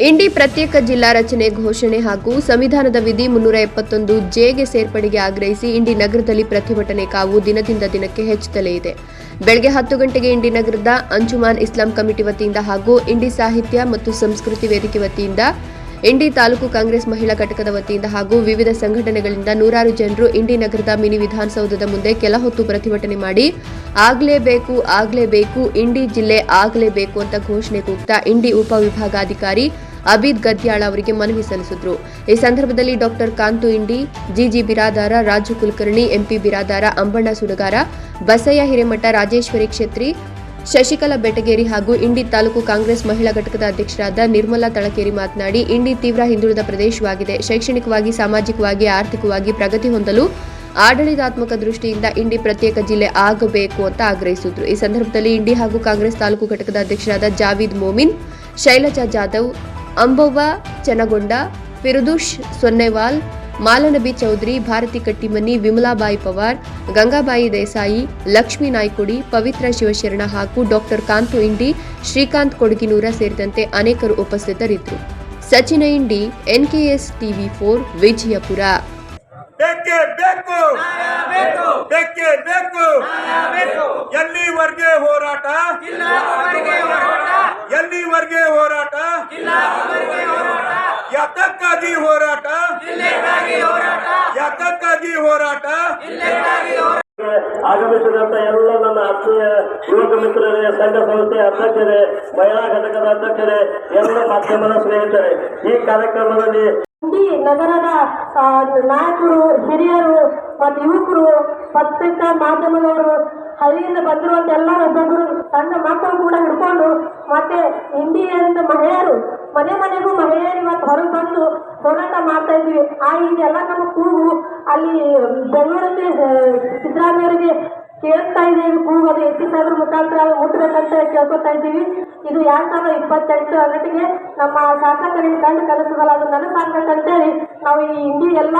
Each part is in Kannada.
ಇಂಡಿ ಪ್ರತ್ಯೇಕ ಜಿಲ್ಲಾ ರಚನೆ ಘೋಷಣೆ ಹಾಗೂ ಸಂವಿಧಾನದ ವಿಧಿ ಮುನ್ನೂರ ಎಪ್ಪತ್ತೊಂದು ಜೆಗೆ ಸೇರ್ಪಡೆಗೆ ಆಗ್ರಹಿಸಿ ಇಂಡಿ ನಗರದಲ್ಲಿ ಪ್ರತಿಭಟನೆ ಕಾವು ದಿನದಿಂದ ದಿನಕ್ಕೆ ಹೆಚ್ಚುತ್ತಲೇ ಇದೆ. ಬೆಳಗ್ಗೆ ಹತ್ತು ಗಂಟೆಗೆ ಇಂಡಿ ನಗರದ ಅಂಜುಮಾನ್ ಇಸ್ಲಾಂ ಕಮಿಟಿ ವತಿಯಿಂದ ಹಾಗೂ ಇಂಡಿ ಸಾಹಿತ್ಯ ಮತ್ತು ಸಂಸ್ಕೃತಿ ವೇದಿಕೆ ವತಿಯಿಂದ ಇಂಡಿ ತಾಲೂಕು ಕಾಂಗ್ರೆಸ್ ಮಹಿಳಾ ಘಟಕದ ವತಿಯಿಂದ ಹಾಗೂ ವಿವಿಧ ಸಂಘಟನೆಗಳಿಂದ ನೂರಾರು ಜನರು ಇಂಡಿ ನಗರದ ಮಿನಿ ವಿಧಾನಸೌಧದ ಮುಂದೆ ಕೆಲ ಹೊತ್ತು ಪ್ರತಿಭಟನೆ ಮಾಡಿ, ಆಗ್ಲೇಬೇಕು ಆಗ್ಲೇಬೇಕು ಇಂಡಿ ಜಿಲ್ಲೆ ಆಗ್ಲೇಬೇಕು ಅಂತ ಘೋಷಣೆ ಕೂಗ್ತಾ ಇಂಡಿ ಉಪವಿಭಾಗಾಧಿಕಾರಿ ಅಬೀದ್ ಗದ್ಯಾಳ ಅವರಿಗೆ ಮನವಿ ಸಲ್ಲಿಸಿದ್ರು. ಈ ಸಂದರ್ಭದಲ್ಲಿ doctor Kantu Indi G G Biradar, Raju Kulkarni, MP Biradar, Ambanna Sudagar, Basayya Hiremath, Rajeshwari Kshetri Shashikala Betageri ಹಾಗೂ ಇಂಡಿ ತಾಲೂಕು ಕಾಂಗ್ರೆಸ್ ಮಹಿಳಾ ಘಟಕದ ಅಧ್ಯಕ್ಷರಾದ ನಿರ್ಮಲಾ ತಳಕೇರಿ ಮಾತನಾಡಿ, ಇಂಡಿ ತೀವ್ರ ಹಿಂದುಳಿದ ಪ್ರದೇಶವಾಗಿದೆ. ಶೈಕ್ಷಣಿಕವಾಗಿ, ಸಾಮಾಜಿಕವಾಗಿ, ಆರ್ಥಿಕವಾಗಿ ಪ್ರಗತಿ ಹೊಂದಲು ಆಡಳಿತಾತ್ಮಕ ದೃಷ್ಟಿಯಿಂದ ಇಂಡಿ ಪ್ರತ್ಯೇಕ ಜಿಲ್ಲೆ ಆಗಬೇಕು ಅಂತ ಆಗ್ರಹಿಸಿದ್ರು. ಈ ಸಂದರ್ಭದಲ್ಲಿ ಇಂಡಿ ಹಾಗೂ ಕಾಂಗ್ರೆಸ್ ತಾಲೂಕು ಘಟಕದ ಅಧ್ಯಕ್ಷರಾದ ಜಾವೀದ್ ಮೋಮಿನ್, ಶೈಲಜಾ ಜಾಧವ್, ಅಂಬವ್ವ ಚನಗೊಂಡ ಫಿರುದುಷ್ ಸೊನ್ನೆವಾಲ್ ಮಾಲನಬಿ ಚೌಧರಿ ಭಾರತಿ ಕಟ್ಟಿಮನಿ ವಿಮಲಾಬಾಯಿ ಪವಾರ್ ಗಂಗಾಬಾಯಿ ದೇಸಾಯಿ ಲಕ್ಷ್ಮೀ ನಾಯ್ಕುಡಿ ಪವಿತ್ರ ಶಿವಶರಣ ಹಾಗೂ ಡಾಕ್ಟರ್ ಕಾಂತು ಇಂಡಿ ಶ್ರೀಕಾಂತ್ ಕೊಡಗಿನೂರ ಸೇರಿದಂತೆ ಅನೇಕರು ಉಪಸ್ಥಿತರಿದ್ದರು. Sachin Indi NKS TV four Vijayapura. ಬೇಕೇ ಬೇಕು. ಬೇಕೇ ಬೇಕು. ಎಲ್ಲಿವರೆಗೆ ಹೋರಾಟ. ಎಲ್ಲಿವರೆಗೆ ಹೋರಾಟ ಯಾತಕ್ಕಾಗಿ ಹೋರಾಟ ಯಾತಕ್ಕಾಗಿ ಹೋರಾಟ. ಆಗಮಿಸಿದಂತ ಎಲ್ಲ ನನ್ನ ಆತ್ಮೀಯ ಯುವಕ ಮಿತ್ರರೇ ಸಂಘ ಸಂಸ್ಥೆ ಅಧ್ಯಕ್ಷರೇ ಮಹಿಳಾ ಘಟಕದ ಅಧ್ಯಕ್ಷರೇ ಎಲ್ಲ ಮಾಧ್ಯಮದ ಸ್ನೇಹಿತರೆ ಈ ಕಾರ್ಯಕ್ರಮದಲ್ಲಿ ಇಂಡಿ ನಗರದ ಆ, ನಾಯಕರು ಹಿರಿಯರು ಮತ್ತು ಯುವಕರು ಪತ್ರಿಕ ಮಾಧ್ಯಮದವರು ಹರಿಯಿಂದ ಬಂದಿರುವಂತ ಎಲ್ಲ ಒಬ್ಬೊಬ್ಬರು ಸಣ್ಣ ಮಕ್ಕಳು ಕೂಡ ಹಿಡ್ಕೊಂಡು ಮತ್ತೆ ಇಂಡಿಯಾದ ಮಹಿಳೆಯರು ಮನೆ ಮನೆಗೂ ಮಹಿಳೆಯರು ಇವತ್ತು ಹೊರಗೆ ಬಂದು ಹೋರಾಟ ಮಾಡ್ತಾ ಇದ್ದೀವಿ ಆ ಇದೆಲ್ಲ ನಮ್ಮ ಕೂಗು ಅಲ್ಲಿ ಬೆಂಗಳೂರಲ್ಲಿ ಸಿದ್ದರಾಮಯ್ಯವರಿಗೆ ಕೇಳ್ತಾ ಇದ್ದೀವಿ ಕೂಗು ಅದು ಎಸ್ ಪಿ ಸಾಹೇಬ್ರ ಮುಖಾಂತರ ಮುಟ್ಟಬೇಕಂತ ಕೇಳ್ಕೊತಾ ಇದ್ದೀವಿ. ಇದು ಎರಡು ಸಾವಿರದ ಇಪ್ಪತ್ತೆಂಟು ಅನ್ನಟಿಗೆ ನಮ್ಮ ಶಾಸಕರಿಗೆ ಕಂಡು ಕಲಿಸದಲ್ಲ ಅದು ನನಸಾಗಬೇಕಂತೇಳಿ ನಾವು ಈ ಹಿಂದಿ ಎಲ್ಲ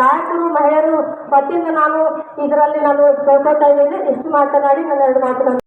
ನಾಯಕರು, ಮಹಿಳೆಯರು ವತಿಯಿಂದ ನಾನು ಇದರಲ್ಲಿ ನಾನು ಕೇಳ್ಕೊತಾ ಇದ್ದೀನಿ. ಇಷ್ಟು ಮಾತನಾಡಿ ನಾನು ಎರಡು ಮಾತನಾಡಿ